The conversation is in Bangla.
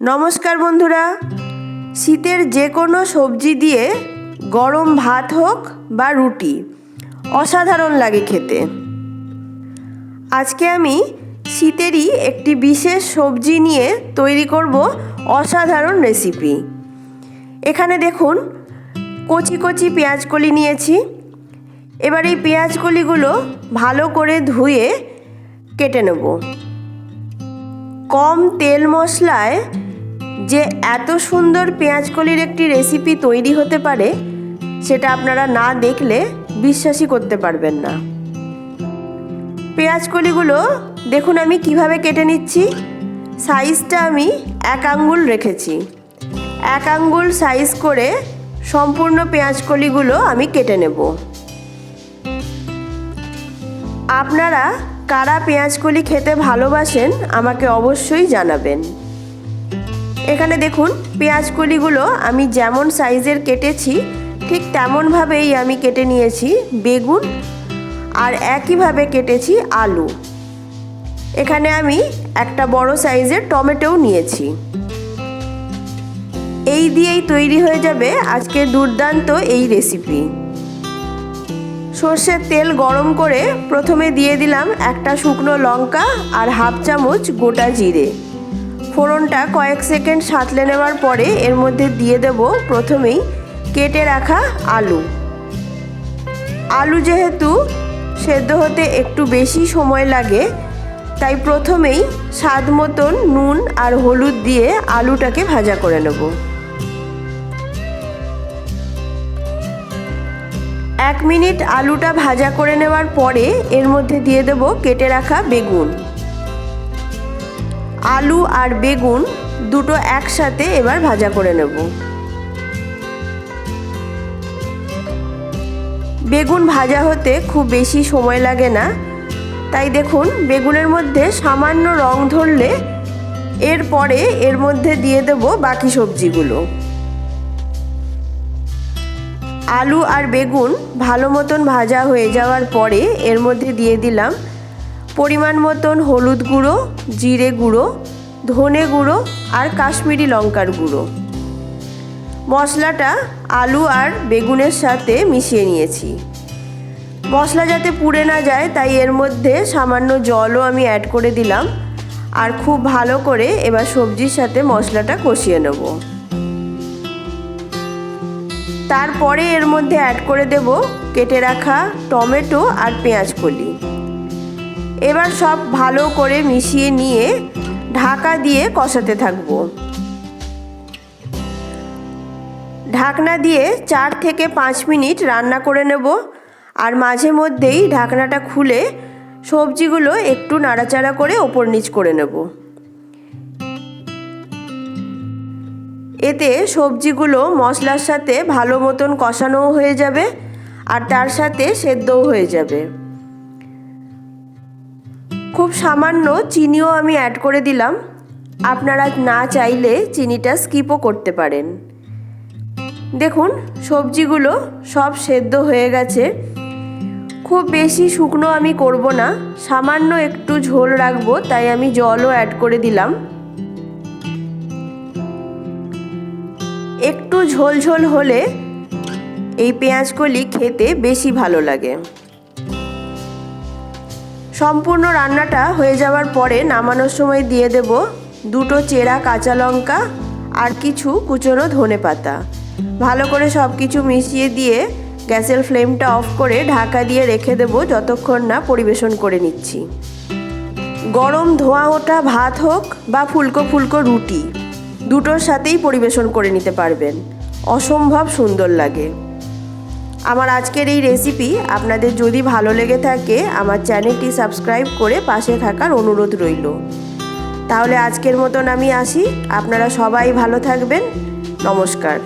নমস্কার বন্ধুরা। শীতের যে কোনো সবজি দিয়ে গরম ভাত হোক বা রুটি, অসাধারণ লাগে খেতে। আজকে আমি শীতেরই একটি বিশেষ সবজি নিয়ে তৈরি করব অসাধারণ রেসিপি। এখানে দেখুন, কচি কচি পেঁয়াজকলি নিয়েছি। এবার এই পেঁয়াজকলিগুলো ভালো করে ধুয়ে কেটে নেব। কম তেল মশলায় যে এত সুন্দর পেঁয়াজকলির একটি রেসিপি তৈরি হতে পারে, সেটা আপনারা না দেখলে বিশ্বাসই করতে পারবেন না। পেঁয়াজকলিগুলো দেখুন আমি কীভাবে কেটে নিচ্ছি। সাইজটা আমি এক আঙ্গুল রেখেছি। এক আঙ্গুল সাইজ করে সম্পূর্ণ পেঁয়াজকলিগুলো আমি কেটে নেব। আপনারা কারা পেঁয়াজকলি খেতে ভালোবাসেন আমাকে অবশ্যই জানাবেন। এখানে দেখুন, পেঁয়াজকলিগুলো আমি যেমন সাইজের কেটেছি, ঠিক তেমনভাবেই আমি কেটে নিয়েছি বেগুন আর একইভাবে কেটেছি আলু। এখানে আমি একটা বড় সাইজের টমেটোও নিয়েছি। এই দিয়েই তৈরি হয়ে যাবে আজকে দুর্দান্ত এই রেসিপি। সর্ষের তেল গরম করে প্রথমে দিয়ে দিলাম একটা শুকনো লঙ্কা আর হাফ চামচ গোটা জিরে। ফোড়নটা কয়েক সেকেন্ড সাঁতলে নেওয়ার পরে এর মধ্যে দিয়ে দেব প্রথমেই কেটে রাখা আলু। আলু যেহেতু সেদ্ধ হতে একটু বেশি সময় লাগে, তাই প্রথমেই স্বাদ মতন নুন আর হলুদ দিয়ে আলুটাকে ভাজা করে নেব। এক মিনিট আলুটা ভাজা করে নেওয়ার পরে এর মধ্যে দিয়ে দেব কেটে রাখা বেগুন। আলু আর বেগুন দুটো একসাথে এবার ভাজা করে নেব। বেগুন ভাজা হতে খুব বেশি সময় লাগে না। তাই দেখুন, বেগুনের মধ্যে সামান্য রং ধরলে এরপরে এর মধ্যে দিয়ে দেব বাকি সবজিগুলো। আলু আর বেগুন ভালো মতন ভাজা হয়ে যাওয়ার পরে এর মধ্যে দিয়ে দিলাম পরিমাণ মতন হলুদ গুঁড়ো, জিরে গুঁড়ো, ধনে গুঁড়ো আর কাশ্মীরি লঙ্কার গুঁড়ো। মশলাটা আলু আর বেগুনের সাথে মিশিয়ে নিয়েছি। মশলা যাতে পুড়ে না যায়, তাই এর মধ্যে সামান্য জলও আমি অ্যাড করে দিলাম আর খুব ভালো করে এবার সবজির সাথে মশলাটা কষিয়ে নেব। তারপরে এর মধ্যে অ্যাড করে দেব কেটে রাখা টমেটো আর পেঁয়াজ কলি। এবার সব ভালো করে মিশিয়ে নিয়ে ঢাকা দিয়ে কষাতে থাকব। ঢাকনা দিয়ে চার থেকে পাঁচ মিনিট রান্না করে নেব আর মাঝে মধ্যেই ঢাকনাটা খুলে সবজিগুলো একটু নাড়াচাড়া করে ওপর নিচ করে নেব। এতে সবজিগুলো মশলার সাথে ভালো মতন কষানোও হয়ে যাবে আর তার সাথে সেদ্ধও হয়ে যাবে। খুব সামান্য চিনিও আমি অ্যাড করে দিলাম। আপনারা না চাইলে চিনিটা স্কিপও করতে পারেন। দেখুন, সবজিগুলো সব সেদ্ধ হয়ে গেছে। খুব বেশি শুকনো আমি করব না, সামান্য একটু ঝোল রাখব, তাই আমি জলও অ্যাড করে দিলাম। একটু ঝোল ঝোল হলে এই পেঁয়াজকলি খেতে বেশি ভালো লাগে। সম্পূর্ণ রান্নাটা হয়ে যাওয়ার পরে নামানোর সময় দিয়ে দেব দুটো চেরা কাঁচা লঙ্কা আর কিছু কুচনো ধনে পাতা। ভালো করে সব কিছু মিশিয়ে দিয়ে গ্যাসের ফ্লেমটা অফ করে ঢাকা দিয়ে রেখে দেবো যতক্ষণ না পরিবেশন করে নিচ্ছি। গরম ধোঁয়া ওঠা ভাত হোক বা ফুলকো ফুলকো রুটি, দুটোর সাথেই পরিবেশন করে নিতে পারবেন। অসম্ভব সুন্দর লাগে। আমার আজকের এই রেসিপি আপনাদের যদি ভালো লেগে থাকে, আমার চ্যানেলটি সাবস্ক্রাইব করে পাশে থাকার অনুরোধ রইল। তাহলে আজকের মতন আমি আসি। আপনারা সবাই ভালো থাকবেন। নমস্কার।